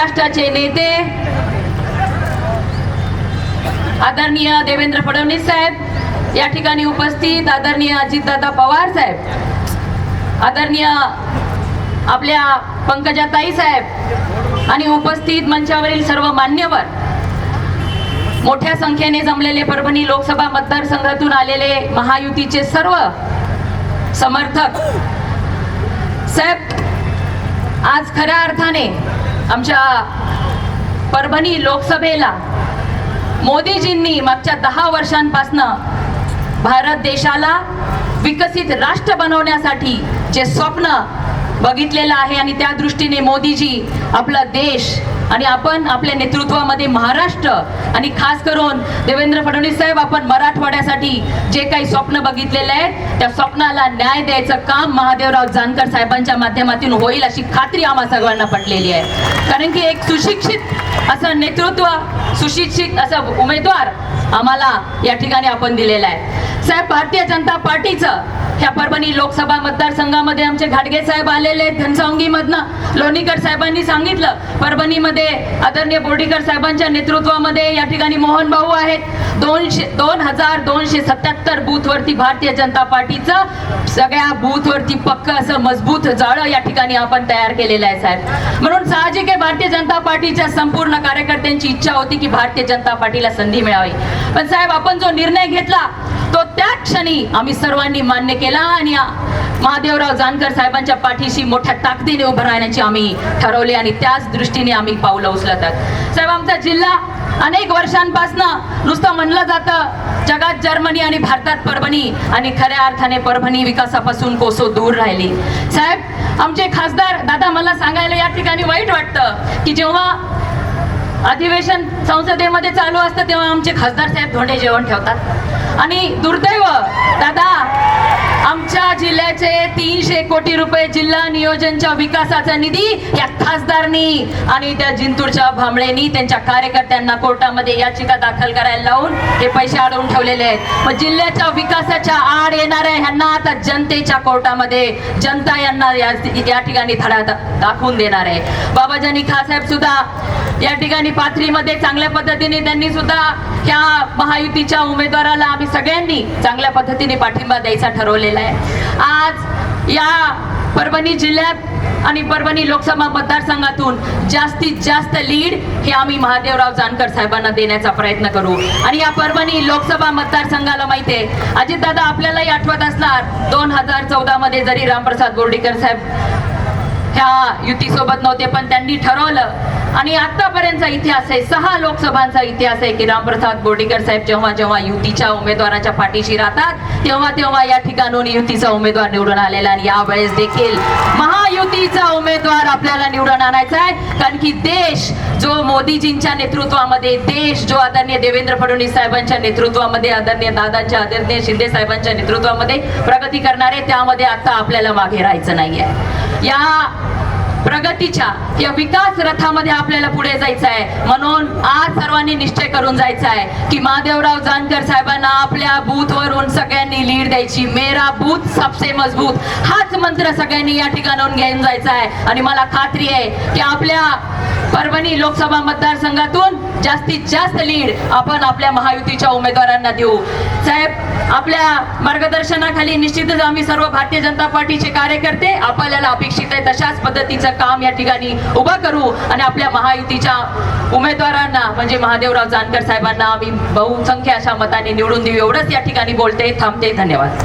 महाराष्ट्राचे नेते आदरणीय देवेंद्र फडणवीस साहेब या ठिकाणी उपस्थित आदरणीय अजितदादा पवार साहेब आदरणीय आपल्या पंकजाताई साहेब आणि उपस्थित मंचावरील सर्व मान्यवर मोठ्या संख्येने जमलेले परभणी लोकसभा मतदारसंघातून आलेले महायुतीचे सर्व समर्थक. साहेब आज खऱ्या अर्थाने आमच्या परभणी लोकसभेला मोदीजींनी मागच्या दहा वर्षांपासनं भारत देशाला विकसित राष्ट्र बनवण्यासाठी जे स्वप्न बघितलेलं आहे आणि त्या दृष्टीने मोदीजी आपला देश आणि आपण आपल्या नेतृत्वामध्ये महाराष्ट्र आणि खास करून देवेंद्र फडणवीस साहेब आपण मराठवाड्यासाठी जे काही स्वप्न बघितलेले आहेत त्या स्वप्नाला न्याय द्यायचं काम महादेवराव जानकर साहेबांच्या माध्यमातून होईल अशी खात्री आम्हा सगळ्यांना पटलेली आहे. कारण की एक सुशिक्षित असं नेतृत्व सुशिक्षित असं उमेदवार आम्हाला या ठिकाणी आपण दिलेला आहे. साहेब भारतीय जनता पार्टीचं ह्या परभणी लोकसभा मतदारसंघामध्ये आमचे घाटगे साहेब आलेले आहेत. घनसावंगीमधनं लोणीकर साहेबांनी सांगितलं. परभणीमध्ये आदरणीय बोर्डीकर साहेबांच्या नेतृत्वामध्ये या ठिकाणी मोहन भाऊ आहेत. दोनशे दोन हजार दोनशे सत्याहत्तर बूथवरती भारतीय जनता पार्टीचं सगळ्या बूथवरती पक्क असं मजबूत जाळं या ठिकाणी आपण तयार केलेलं आहे साहेब. म्हणून साहजिक आहे भारतीय जनता पार्टीच्या संपूर्ण कार्यकर्त्यांची इच्छा होती की भारतीय जनता पार्टीला संधी मिळावी. पण साहेब आपण जो निर्णय घेतला तो त्या क्षणी आम्ही सर्वांनी मान्य केला आणि महादेवराव जानकर साहेबांच्या पाठीशी मोठ्या ताकदीने उभं राहण्याची आम्ही ठरवले आणि त्याच दृष्टीने आम्ही पावलं उचलत साहेब आमचा जिल्हा अनेक वर्षांपासनं नुसतं म्हणलं जातं जगात जर्मनी आणि भारतात परभणी आणि खऱ्या अर्थाने परभणी विकासापासून कोसो दूर राहिली. साहेब आमचे खासदार दादा मला सांगायला या ठिकाणी वाईट वाटतं की जेव्हा अधिवेशन संसदेमध्ये चालू असतं तेव्हा आमचे खासदार साहेब धोंडे जेवण ठेवतात. आणि दुर्दैव दादा आमच्या जिल्ह्याचे तीनशे कोटी रुपये जिल्हा नियोजनच्या विकासाचा निधी या खासदारनी आणि त्या जिंतूरच्या भांबळेनी त्यांच्या कार्यकर्त्यांना कोर्टामध्ये याचिका दाखल करायला लावून हे पैसे अडवून ठेवलेले आहेत. मग जिल्ह्याच्या विकासाच्या आड येणाऱ्या ह्यांना आता जनतेच्या कोर्टामध्ये जनता यांना या ठिकाणी धडा दाखवून देणार आहे. बाबाजानी खासाहेब सुद्धा या ठिकाणी पाथरीमध्ये चांगल्या पद्धतीने त्यांनी सुद्धा ह्या महायुतीच्या उमेदवाराला आम्ही सगळ्यांनी चांगल्या पद्धतीने पाठिंबा द्यायचा ठरवलेला आहे. आज या परभणी जिल्ह्यात आणि परभणी लोकसभा मतदारसंघातून जास्तीत जास्त लीड हे आम्ही महादेवराव जानकर साहेबांना देण्याचा प्रयत्न करू. आणि या परभणी लोकसभा मतदारसंघाला माहिती आहे अजितदादा आपल्यालाही आठवत असणार दोन हजार चौदामध्ये जरी रामप्रसाद बोर्डीकर साहेब ह्या युतीसोबत नव्हते पण त्यांनी ठरवलं. आणि आतापर्यंतचा इतिहास आहे सहा लोकसभांचा इतिहास आहे की रामप्रसाद बोर्डीकर साहेब जेव्हा जेव्हा युतीच्या उमेदवाराच्या पाठीशी राहतात तेव्हा तेव्हा या ठिकाणून युतीचा उमेदवार निवडून आलेला आणि यावेळेस देखील महायुतीचा उमेदवार आपल्याला निवडून आणायचा आहे. कारण की देश जो मोदीजींच्या नेतृत्वामध्ये देश जो आदरणीय देवेंद्र फडणवीस साहेबांच्या नेतृत्वामध्ये आदरणीय दादांच्या आदरणीय शिंदे साहेबांच्या नेतृत्वामध्ये प्रगती करणार आहे त्यामध्ये आता आपल्याला मागे राहायचं नाहीये. या प्रगतीच्या या विकास रथामध्ये आपल्याला पुढे जायचं आहे म्हणून आज सर्वांनी निश्चय करून जायचा आहे की महादेवराव जानकर साहेबांना आपल्या बूथवरून सगळ्या लीड द्यायची. मेरा बूथ सबसे मजबूत. हाच मंत्र सगळ्यांनी या ठिकाणाहून घेऊन जायचा आहे. आणि मला खात्री आहे की आपल्या परभणी लोकसभा मतदारसंघातून जास्तीत जास्त लीड आपण आपल्या महायुतीच्या उमेदवारांना देऊ. साहेब आपल्या मार्गदर्शनाखाली निश्चितच आम्ही सर्व भारतीय जनता पार्टीचे कार्यकर्ते आपल्याला अपेक्षित आहे तशाच पद्धतीचं काम या ठिकाणी उभं करू आणि आपल्या महायुतीच्या उमेदवारांना म्हणजे महादेवराव जानकर साहेबांना आम्ही बहुसंख्य अशा मताने निवडून देऊ. एवढंच या ठिकाणी बोलते थांबते धन्यवाद. धन्यवाद